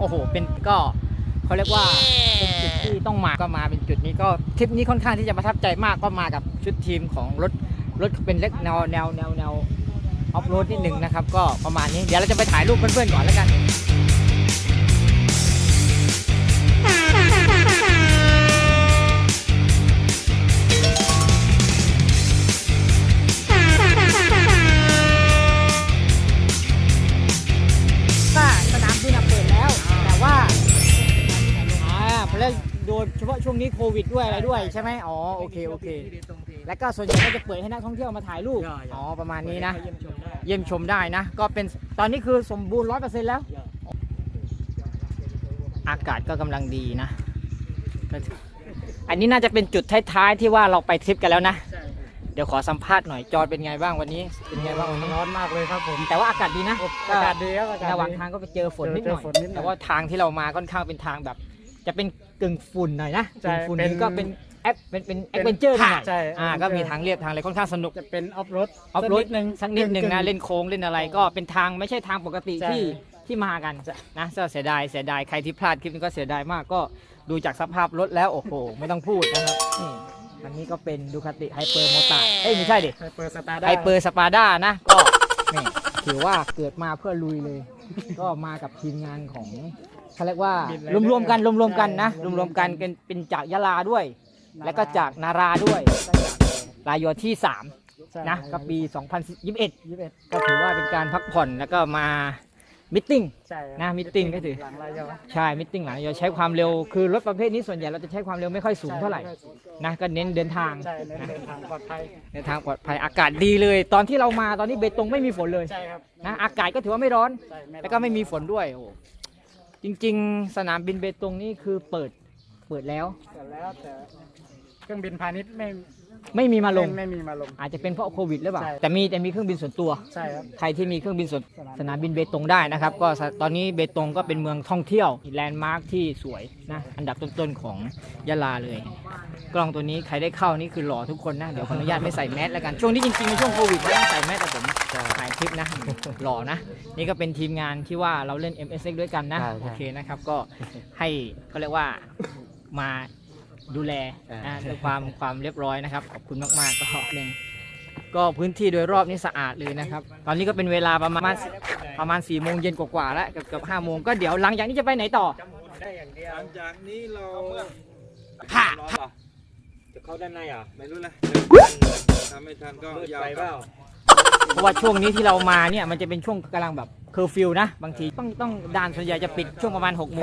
โอ้โห เป็นก็เขาเรียกว่าเป็นจุดที่ต้องมาก็มาเป็นจุดนี้ก็ทริปนี้ค่อนข้างที่จะประทับใจมากก็มากับชุดทีมของรถรถเป็นเล็กแนวแนวแนวแนวออฟโรดนิดหนึ่งนะครับ ก็ประมาณนี้เดี๋ยวเราจะไปถ่ายรูปเพื่อนๆก่อนแล้วกัน เฉพาะช่วงนี้โควิดด้วยอะไรด้วยใช่ไหมอ๋อโอเคโอเค แล้วก็ส่วนใหญ่ก็จะเปิดให้นักท่องเที่ยวมาถ่ายรูป อ๋อประมาณนี้นะ เยี่ยมชมได้นะ ก็เป็นตอนนี้คือสมบูรณ์ร้อยเปอร์เซ็นต์แล้ว อากาศก็กำลังดีนะก็ถืออันนี้น่าจะเป็นจุดท้ายๆที่ว่าเราไปทริปกันแล้วนะ เดี๋ยวขอสัมภาษณ์หน่อยจอร์ดเป็นไงบ้างวันนี้ เป็นไงบ้างวันนี้ร้อนมากเลยครับผม แต่ว่าอากาศดีนะ อากาศดีครับอากาศระหว่างดีทางก็ไปเจอฝนนิดหน่อยเจอฝนนิดหน่อย แต่ว่าทางที่เรามาค่อนข้างเป็นทางแบบ จะเป็นกึ่งฝุ่นหน่อยนะใช่กึ่งฝุ่นเป็นนี้ก็เป็นแอปเป็นเป็นแอดเวนเจอร์หน่อยใช่อ่า adventure ก็มีทางเรียบทางอะไรค่อนข้างสนุกจะเป็นออฟโรดออฟโรดหนึ่งสักนิดหนึ่งนะกึ่งๆเล่นโค้งเล่นอะไรก็เป็นทางไม่ใช่ทางปกติใช่ที่ที่มากันใช่นะก็เสียดายเสียดายใครที่พลาดคลิปนี้ก็เสียดายมากก็ดูจากสภาพรถแล้วโอ้โห ไม่ต้องพูดนะครับนี่อันนี้ก็เป็นดูคาติไฮเปอร์โมตาเอ้ยไม่ใช่ดิไฮเปอร์สตาร์ไฮเปอร์สปาด้านะก็นี่ถือว่าเกิดมาเพื่อลุยเลย ก็มากับทีมงานของ เขาเรียกว่า รวมๆกันรวมๆกันนะรวมๆกันเป็นเป็นจากยะลาด้วย แล้วก็จากนาราด้วยรายยอที่3นะก็ปี 2021ยี่สิบเอ็ดก็ถือว่าเป็นการพักผ่อนแล้วก็มามิทติ้งใช่ครับนะ meeting ก็ถือหลังรายยอใช่มิทติ้งหลังยอใช้ความเร็วคือรถประเภทนี้ส่วนใหญ่เราจะใช้ความเร็วไม่ค่อยสูงเท่าไหร่นะก็เน้นเดินทางใช่เน้นเดินทางปลอดภัยเดินทางปลอดภัยอากาศดีเลย ตอนที่เรามาตอนนี้เบตงไม่มีฝนเลยใช่ครับนะอากาศก็ถือว่าไม่ร้อนใช่แล้วก็ไม่มีฝนด้วยโอ้ จริง ๆ สนามบินเบตงนี่คือเปิดเปิดแล้ว แต่แล้วแต่ รื่องบินพาณิชย์ไม่ไม่มีมาลง ไม่ไม่มีมาลง อาจจะเป็นเพราะโควิดหรือเปล่า ใช่ แต่มีแต่มีเครื่องบินส่วนตัว ใช่ครับ ใครที่มีเครื่องบินส่วนสนามบินเบตงได้นะครับก็สตอนนี้เบตงก็เป็นเมืองท่องเที่ยวแลนด์มาร์คที่สวยนะอันดับต้นๆของยะลาเลย กล้องตัวนี้ใครได้เข้านี่คือหล่อทุกคนนะ เดี๋ยวขออนุญาตไม่ใส่แมสแล้วกัน ช่วงนี้จริงๆในช่วงโควิดไม่ต้องใส่แมสแต่ผมถ่ายคลิปนะ หล่อนะ นี่ก็เป็นทีมงานที่ว่าเราเล่น MSX ด้วยกันนะใช่ใช่ โอเคนะครับก็ให้ก็เรียกว่ามา ดูแลนะด้วยความความเรียบร้อยนะครับ ขอบคุณมากๆก็หนึ่งก็พื้นที่โดยรอบนี่สะอาดเลยนะครับ ตอนนี้ก็เป็นเวลาประมาณประมาณ4ี่โมงเย็นกว่าๆแล้วเกือบเกือบห้าโมงก็เดี๋ยวหลังจากนี้จะไปไหนต่อหลังจากนี้เราผ่าร้อนเหรอจะเข้าด้านในอะไม่รู้เลยทำไม่ทันก็มืดยาวไปกเปลัล่าบเพราะว่าช่วงนี้ที่เรามาเนี่ยมันจะเป็นช่วงกำลังแบบเคอร์ฟิวนะ บางทีต้องต้องด่านส่วนใหญ่จะปิดช่วงประมาณ6กโมง